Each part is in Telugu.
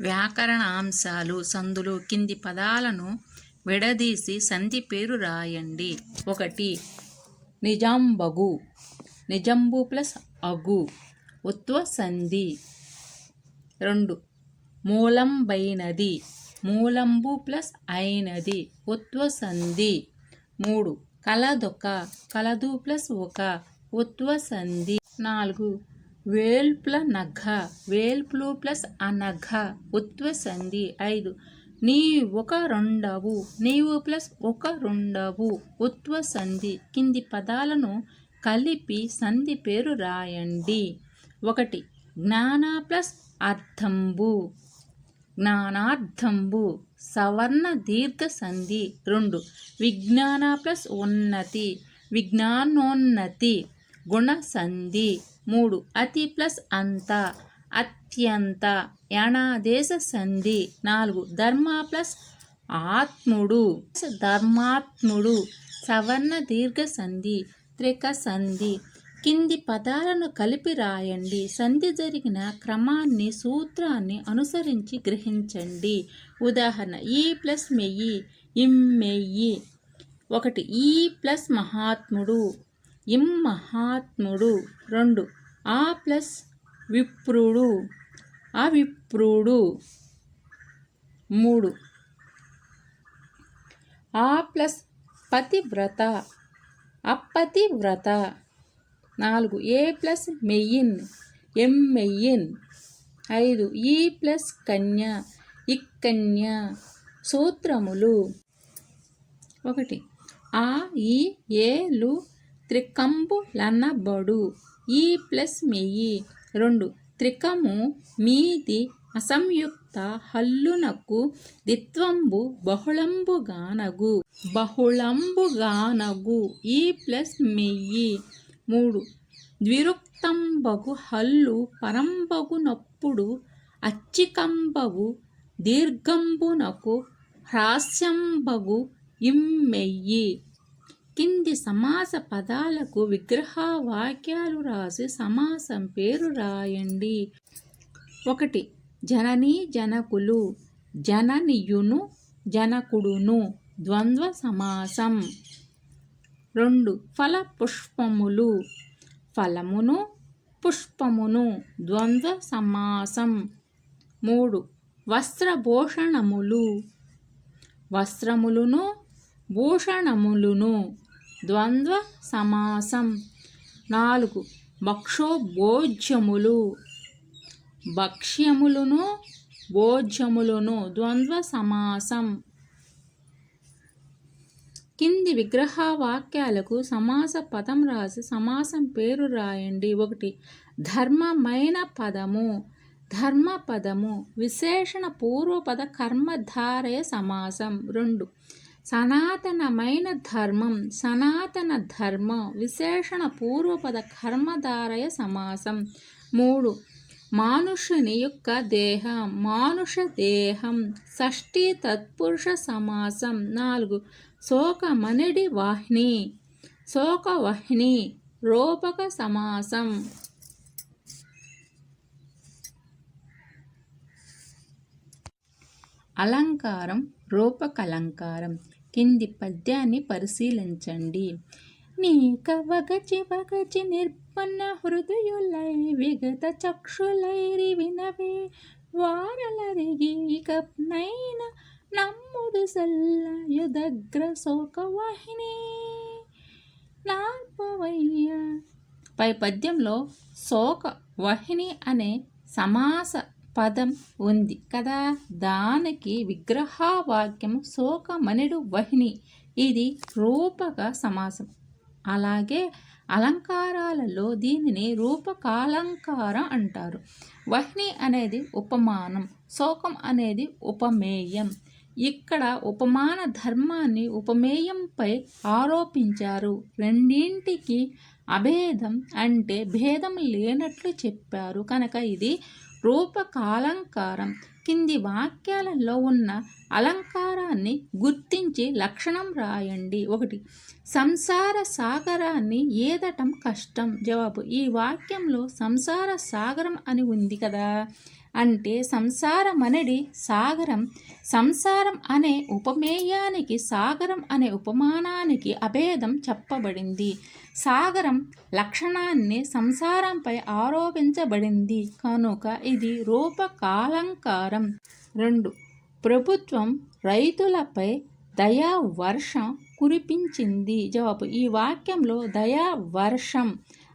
వ్యాకరణాంశాలు సందులు కింది పదాలను విడదీసి సంధి పేరు రాయండి. ఒకటి నిజాంబగు. నిజంబు ప్లస్ అగు. ఉత్వ సంధి. రెండు మూలంబైనది. మూలంబు ప్లస్ అయినది. ఉత్వ సంధి. మూడు కలదొక. కలదు ప్లస్ ఒక. ఉత్వ సంధి. నాలుగు వేల్ప్ల నఘ వేల్పులు ప్లస్ అనఘ ఉత్వ సంధి ఐదు. నీ ఒక రెండవు నీవు ప్లస్ ఒక రెండవు ఉత్వ సంధి కింది పదాలను కలిపి సంధి పేరు రాయండి. ఒకటి జ్ఞాన ప్లస్ అర్థంబు జ్ఞానార్థంబు సవర్ణ దీర్ఘ సంధి రెండు. విజ్ఞాన ప్లస్ ఉన్నతి విజ్ఞానోన్నతి గుణ సంధి మూడు. అతి ప్లస్ అంత అత్యంత యణాదేశ సంధి నాలుగు. ధర్మ ప్లస్ ఆత్ముడు. ధర్మాత్ముడు. సవర్ణ దీర్ఘ సంధి త్రిక సంధి కింది పదాలను కలిపి రాయండి. సంధి జరిగిన క్రమాన్ని సూత్రాన్ని అనుసరించి గ్రహించండి. ఉదాహరణ ఈ ప్లస్ మెయ్యి ఇమ్మెయ్యి ఒకటి ఈ ప్లస్ మహాత్ముడు. ఇం మహాత్ముడు. రెండు. ఆ ప్లస్ విప్రుడు. అవిప్రుడు. మూడు. ఆ ప్లస్ పతివ్రత. అపతివ్రత. నాలుగు. ఏ ప్లస్ మెయిన్? ఎం ఐదు. ఈ ప్లస్ కన్య. ఇక్కన్య. సూత్రములు. ఒకటి. ఆ ఈ ఏ లు త్రికంబులనబడు ఈ ప్లస్ మెయ్యి రెండు. త్రికము మీది అసంయుక్త హల్లునకు దిత్వంబు బహుళంబుగానగు. బహుళంబుగానగు. ఈ ప్లస్ మెయ్యి మూడు. ద్విరుక్తంబగు హల్లు పరంబగునప్పుడు అచ్చికంబగు దీర్ఘంబునకు హ్రాస్యంబగు ఇమ్మెయ్యి. కింది సమాస పదాలకు విగ్రహ వాక్యాలు రాసి సమాసం పేరు రాయండి. ఒకటి జనని జనకులు జననియును జనకుడును ద్వంద్వ సమాసం. రెండు ఫల పుష్పములు ఫలమును పుష్పమును ద్వంద్వ సమాసం. మూడు వస్త్రభూషణములు వస్త్రములును భూషణములును ద్వంద్వ సమాసం. నాలుగు. భక్షోభోజ్యములు భక్ష్యములును భోజ్యములను ద్వంద్వ సమాసం. కింది విగ్రహ వాక్యాలకు సమాస పదం రాసి సమాసం పేరు రాయండి. ఒకటి. ధర్మమైన పదము. ధర్మ పదము విశేషణ పూర్వపద కర్మధారయ సమాసం. రెండు. సనాతనమైన ధర్మం సనాతన ధర్మం విశేషణ పూర్వపద కర్మధారయ సమాసం. మూడు మానుషుని యొక్క దేహం మానుష దేహం షష్ఠీ తత్పురుష సమాసం. నాలుగు శోకమనిడి వాహిని శోకవాహిని రూపక సమాసం. అలంకారం రూపకలంకారం. కింది పద్యాన్ని పరిశీలించండి. నీ కవగచి వగచి నిర్పన్న హృదయులై విగత చక్షులైరి వినవే వారలరిగి కప్నైన నమ్ముడు సల్ల యుదగ్ర శోకవాహిని నాల్పవయ్య. పై పద్యంలో శోక వాహిని అనే సమాస పదం ఉంది కదా? దానికి విగ్రహవాక్యము శోకమణిడు వహిని. ఇది రూపక సమాసం. అలాగే అలంకారాలలో దీనిని రూపకాలంకారం అంటారు. వహ్ని అనేది ఉపమానం శోకం అనేది ఉపమేయం. ఇక్కడ ఉపమాన ధర్మాన్ని ఉపమేయంపై ఆరోపించారు. రెండింటికి అభేదం అంటే భేదం లేనట్లు చెప్పారు. కనుక ఇది రూపకాలంకారం కింది వాక్యాలలో ఉన్న అలంకారాన్ని గుర్తించి లక్షణం రాయండి. ఒకటి సంసార సాగరాన్ని ఏదటం కష్టం. జవాబు ఈ వాక్యంలో సంసార సాగరం అని ఉంది కదా. అంటే సంసారం అనేది సాగరం. సంసారం అనే ఉపమేయానికి సాగరం అనే ఉపమానానికి అభేదం చెప్పబడింది. సాగరం లక్షణాన్ని సంసారంపై ఆరోపించబడింది. కనుక ఇది రూపకాలంకారం. రెండు. ప్రభుత్వం రైతులపై దయా వర్షం కురిపించింది. జవాబు. ఈ వాక్యంలో దయా వర్షం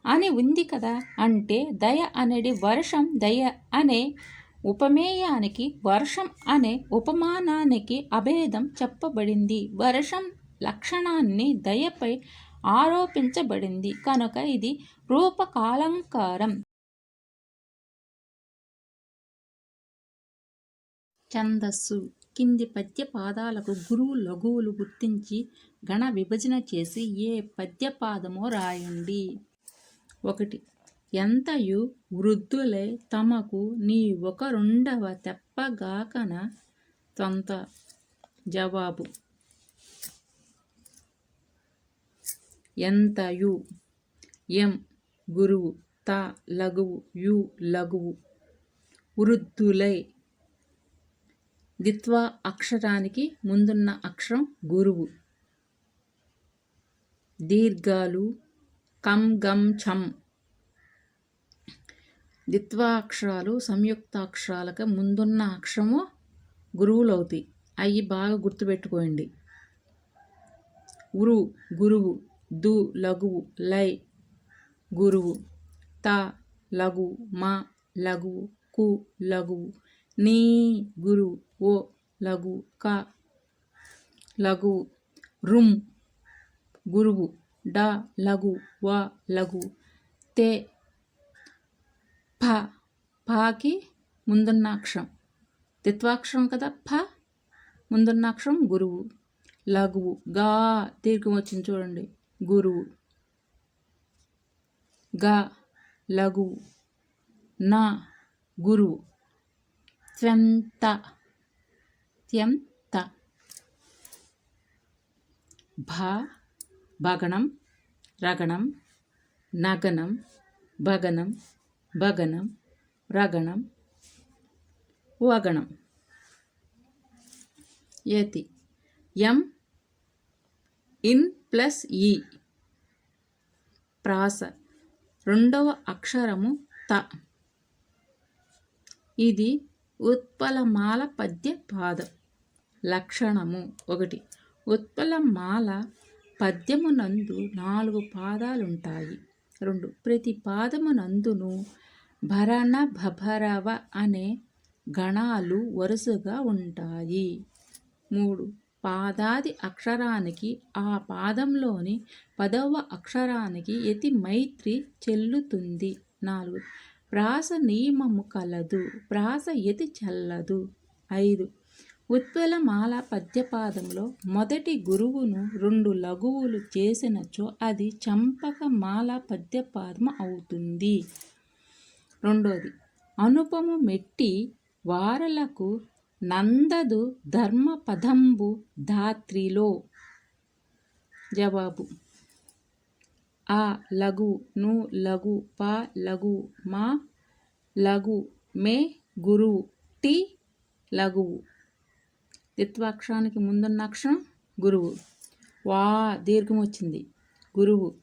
అని ఉంది కదా. అంటే దయ అనేది వర్షం దయ అనే ఉపమేయానికి వర్షం అనే ఉపమానానికి అభేదం చెప్పబడింది. వర్షం లక్షణాన్ని దయపై ఆరోపించబడింది. కనుక ఇది రూపకాలంకారం. ఛందస్సు. కింది పద్య పాదాలకు గురువు లఘువులు గుర్తించి గణ విభజన చేసి ఏ పద్యపాదమో రాయండి. ఒకటి. ఎంతయు వృద్ధులై తమకు నీ ఒక రెండవ తెప్పగాకన తొంత జవాబు. ఎంతయు? ఎం గురువు? త లఘువు? యు లఘువు? వృద్ధులై. దిత్వ అక్షరానికి ముందున్న అక్షరం గురువు. దీర్ఘాలు కం గం ఛం. ద్విత్వాక్షరాలు సంయుక్తాక్షరాలకు ముందున్న అక్షరము గురువులు అవుతాయి అవి బాగా గుర్తుపెట్టుకోండి. ఉరు గురువు దు లఘువు లై గురువు త లఘు మా లఘు కు లఘు నీ గురు ఓ లఘు క లఘు రుమ్ గురువు డ లఘు వ లఘు తే ఫ ఫకి ముందున్న అక్షరం తిత్వాక్షరం కదా ఫ ముందున్న అక్షరం గురువు లఘువు గా దీర్ఘం వచ్చింది చూడండి గురువు గ లఘువు నా గురువు త్యంత త్యంత భ భగణం రగణం నగనం భగనం భగనం రగణం వగణం. ఏతి. ఎం ఇన్ ప్లస్ ఈ. ప్రాస. రెండవ అక్షరము త. ఇది ఉత్పలమాల పద్య పాదం లక్షణము ఒకటి. ఉత్పలమాల పద్యమునందు నాలుగు పాదాలుంటాయి. రెండు. ప్రతి పాదమునందును భరణ భభరవ అనే గణాలు వరుసగా ఉంటాయి. మూడు. పాదాది అక్షరానికి ఆ పాదంలోని పదవ అక్షరానికి యతి మైత్రి చెల్లుతుంది. నాలుగు. ప్రాస నియమము కలదు. ప్రాస యతి చల్లదు. ఐదు. ఉత్పలమాల పద్యపాదంలో మొదటి గురువును రెండు లఘువులు చేసినచో అది చంపకమాల పద్యపాదం అవుతుంది. రెండోది అనుపము మెట్టి వారలకు నందదు ధర్మపదంబు ధాత్రిలో. జవాబు ఆ లఘు ను లఘు ప లఘు మా లఘు మే గురువు టి లఘువు. దిత్వాక్షరానికి ముందున్న అక్షరం గురువు. వా దీర్ఘం వచ్చింది గురువు.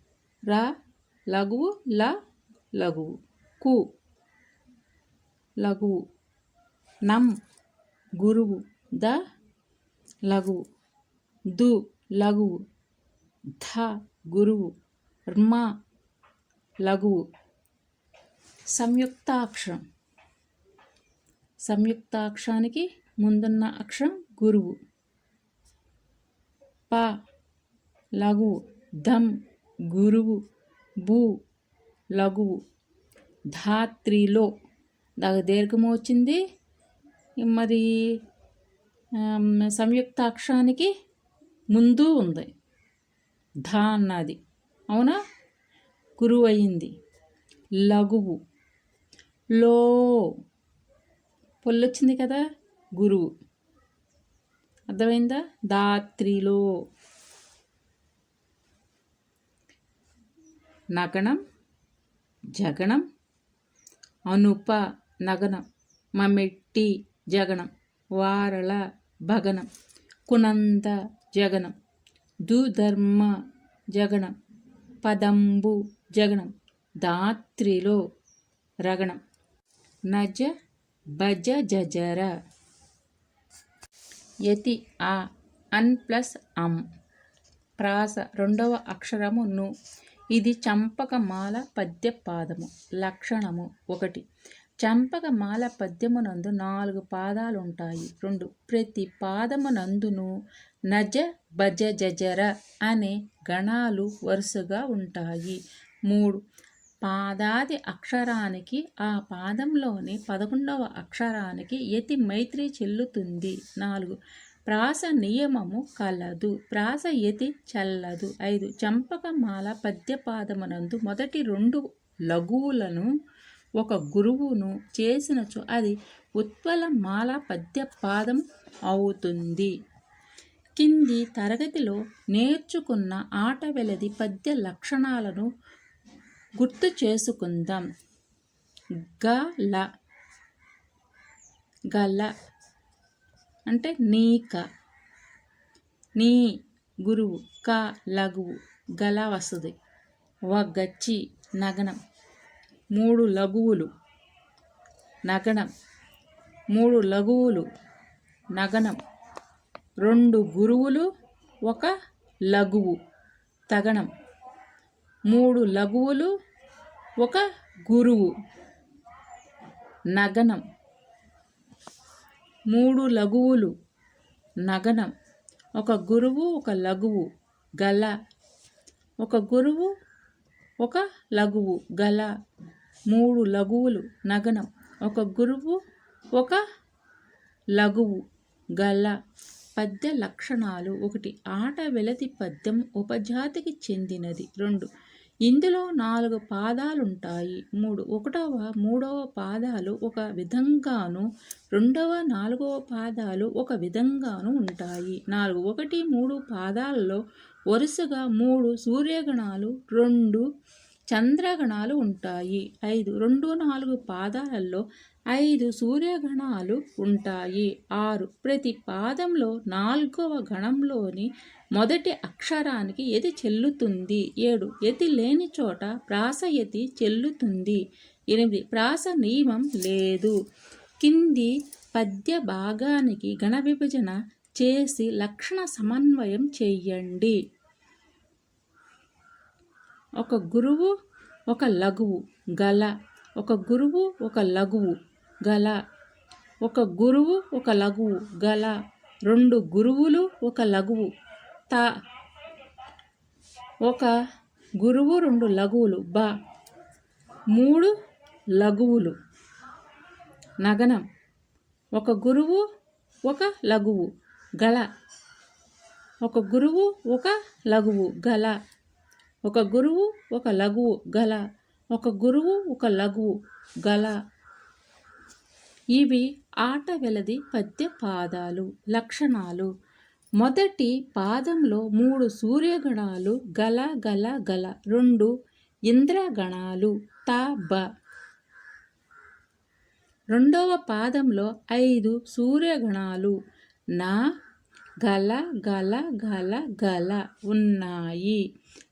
ర లఘువు. ల లఘువు. కు లఘువు. నం గురువు. ద లఘువు. దు లఘువు. ధ గురువు. ర్మ లఘువు. సంయుక్తాక్షరం. సంయుక్తాక్షరానికి ముందున్న అక్షరం గురువు. ప. లఘువు ధమ్ గురువు. భూ. లఘువు ధాత్రిలో. దాకా దీర్ఘము వచ్చింది. మరి సంయుక్తాక్షరానికి ముందు ఉంది. ధా అన్నది. అవునా? గురువు అయింది. లఘువు. లో. పొల్లొచ్చింది కదా గురువు. అర్థమైందా? దాత్రిలో నగణం జగణం అనుప నగనం మమెట్టి జగనం వారల భగనం కునంద జగనం దుధర్మ జగనం పదంబు జగనం దాత్రిలో రగణం నజ భజ జజర. యతి ఆ. అన్ ప్లస్ అమ్ ప్రాస. రెండవ అక్షరము ను. ఇది చంపకమాల పద్య పాదము. లక్షణము ఒకటి. చంపకమాల పద్యమునందు నాలుగు పాదాలుంటాయి. రెండు. ప్రతి పాదమునందును నజ భజ జజర అనే గణాలు వరుసగా ఉంటాయి. మూడు. పాదాది అక్షరానికి ఆ పాదంలోని పదకొండవ అక్షరానికి యతి మైత్రి చెల్లుతుంది. నాలుగు. ప్రాస నియమము కలదు. ప్రాస యతి చల్లదు. ఐదు. చంపకమాల పద్యపాదమునందు మొదటి రెండు లఘువులను ఒక గురువును చేసినచో అది ఉత్పల మాల పద్యపాదం అవుతుంది. కింది తరగతిలో నేర్చుకున్న ఆట వెలది పద్య లక్షణాలను గుర్తు చేసుకుందాం. గల గల అంటే నీక. నీ గురువు క లఘువు గల వస్తుంది వగచ్చి నగనం. మూడు లఘువులు నగనం. మూడు లఘువులు నగనం. రెండు గురువులు ఒక లఘువు తగణం మూడు లఘువులు ఒక గురువు. నగనం. మూడు లఘువులు నగనం. ఒక గురువు ఒక లఘువు గల ఒక గురువు ఒక లఘువు గల మూడు లఘువులు నగనం. ఒక గురువు ఒక లఘువు గల పద్య లక్షణాలు ఒకటి. ఆట వెలతి పద్యం ఉపజాతికి చెందినది. రెండు. ఇందులో నాలుగు పాదాలుంటాయి. మూడు. ఒకటవ మూడవ పాదాలు ఒక విధంగాను రెండవ నాలుగవ పాదాలు ఒక విధంగాను ఉంటాయి. నాలుగు. ఒకటి మూడు పాదాలలో వరుసగా మూడు సూర్యగణాలు రెండు చంద్రగణాలు ఉంటాయి. ఐదు రెండు నాలుగు పాదాలలో ఐదు సూర్యగణాలు ఉంటాయి. ఆరు ప్రతి పాదంలో నాలుగవ గణంలోని మొదటి అక్షరానికి ఎది చెల్లుతుంది? ఏడు ఎతి లేని చోట ప్రాస ఎతి చెల్లుతుంది? ఎనిమిది ప్రాస నియమం లేదు. కింది పద్య భాగానికి గణ విభజన చేసి లక్షణ సమన్వయం చెయ్యండి ఒక గురువు ఒక లఘువు గల. ఒక గురువు ఒక లఘువు గల. ఒక గురువు ఒక లఘువు గల. రెండు గురువులు ఒక లఘువు త. ఒక గురువు రెండు లఘువులు బ. మూడు లఘువులు. నగనం. ఒక గురువు ఒక లఘువు గల. ఒక గురువు ఒక లఘువు గల. ఒక గురువు ఒక లఘువు గల ఒక గురువు ఒక లఘువు గల. ఇవి ఆట వెలది పద్య పాదాలు లక్షణాలు. మొదటి పాదంలో మూడు సూర్యగణాలు గల గల గల. రెండు ఇంద్రగణాలు త బ. రెండవ పాదంలో ఐదు సూర్యగణాలు నా గల గల గల గల ఉన్నాయి.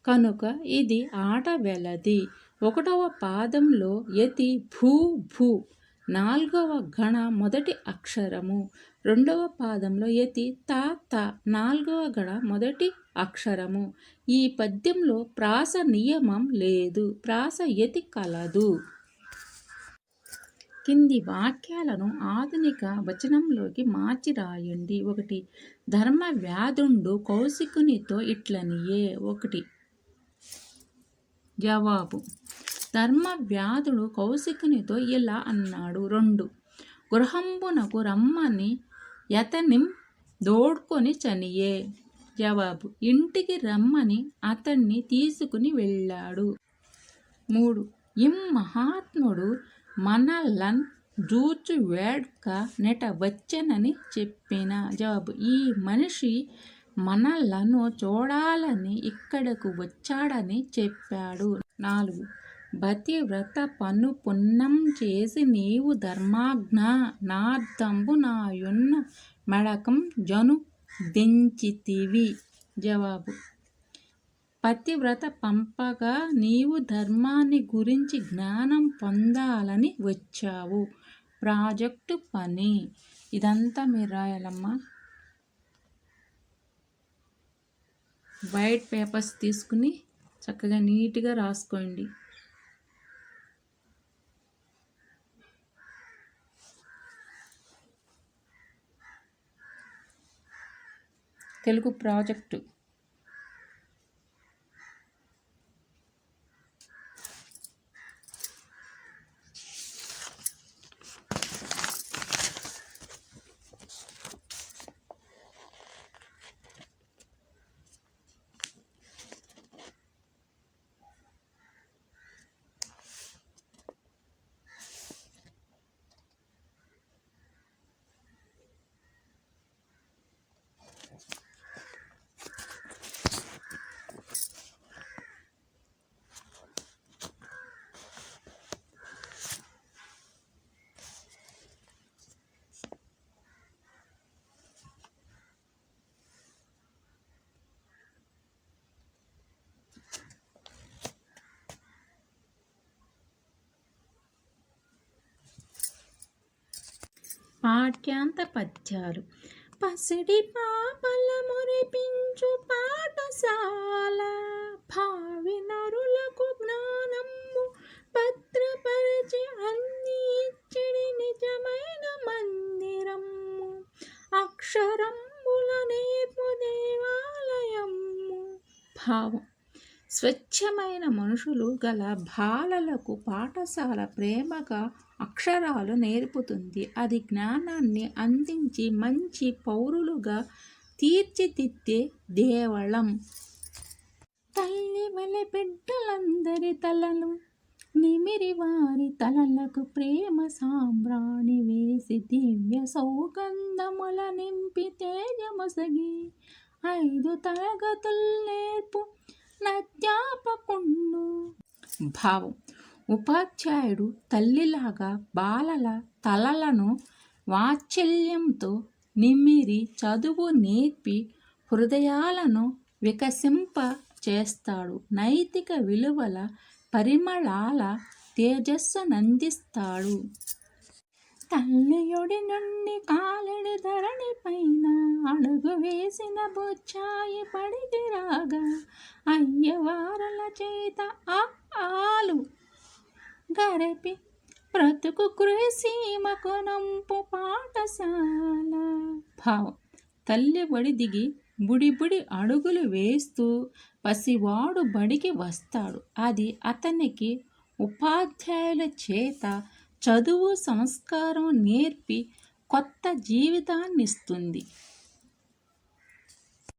కనుక ఇది ఆట వెలది. ఒకటవ పాదంలో యతి భూ భూ. నాలుగవ గణ మొదటి అక్షరము. రెండవ పాదంలో యతి తా త. నాలుగవ గణ మొదటి అక్షరము. ఈ పద్యంలో ప్రాస నియమం లేదు. ప్రాస యతి కలదు. కింది వాక్యాలను ఆధునిక వచనంలోకి మార్చి రాయండి ఒకటి ధర్మ వ్యాధుండు కౌశికునితో ఇట్లనియే. ఒకటి జవాబు. ధర్మవ్యాధుడు కౌశికునితో ఇలా అన్నాడు. రెండు. గృహంబునకు రమ్మని యతనిం దోడ్కొని చనియే. జవాబు. ఇంటికి రమ్మని అతన్ని తీసుకుని వెళ్ళాడు. మూడు. ఇం మహాత్ముడు మనలన్ జూచు వేడ్క నెట వచ్చనని చెప్పిన. జవాబు. ఈ మనిషి మనలను చూడాలని ఇక్కడకు వచ్చాడని చెప్పాడు. నాలుగు. బతివ్రత పను పున్నం చేసి నీవు ధర్మాజ్ఞ నార్థంబు నాయున్న మెడకం జను దించితివి. జవాబు. పతివ్రత పంపగా నీవు ధర్మాన్ని గురించి జ్ఞానం పొందాలని వచ్చావు. ప్రాజెక్టు పని. ఇదంతా మీరు రాయాలమ్మా. వైట్ పేపర్స్ తీసుకుని చక్కగా నీట్గా రాసుకోండి. తెలుగు ప్రాజెక్టు. పాఠ్యాంత పద్యాలు. పసిడి పాపల మురిపించు పాఠశాల. భావి నరులకు జ్ఞానము భద్రపరిచి అన్ని ఇచ్చిడి నిజమైన మందిరము. అక్షరంబుల నేర్పు దేవాలయము. భావం. స్వచ్ఛమైన మనుషులు గల బాలలకు పాఠశాల ప్రేమగా అక్షరాలు నేర్పుతుంది. అది జ్ఞానాన్ని అందించి మంచి పౌరులుగా తీర్చిదిద్దే దేవళం. తల్లి వలె బిడ్డలందరి తలలు నిమిరి వారి తలలకు ప్రేమ సాంబ్రాణి వేసి దివ్య సౌగంధముల నింపి తేజమొసగి ఐదు తరగతులు నేర్పు నత్యాపకుండు భావం. ఉపాధ్యాయుడు తల్లిలాగా బాలల తలలను వాత్సల్యంతో నిమ్మిరి చదువు నేర్పి హృదయాలను వికసింప చేస్తాడు నైతిక విలువల పరిమళాల తేజస్సునందిస్తాడు తల్లియుడి నుండి కాలిడి ధరణి పైన అడుగు వేసిన బొచ్చాయి పడికి రాగా అయ్యవారుల చేత ఆలు గరపి బ్రతుకు కృసీమకు నంపు పాఠశాల. భావం. తల్లి బడి దిగి బుడి బుడి అడుగులు వేస్తూ పసివాడు బడికి వస్తాడు. అది అతనికి ఉపాధ్యాయుల చేత చదువు సంస్కారం నేర్పి కొత్త జీవితాన్నిస్తుంది.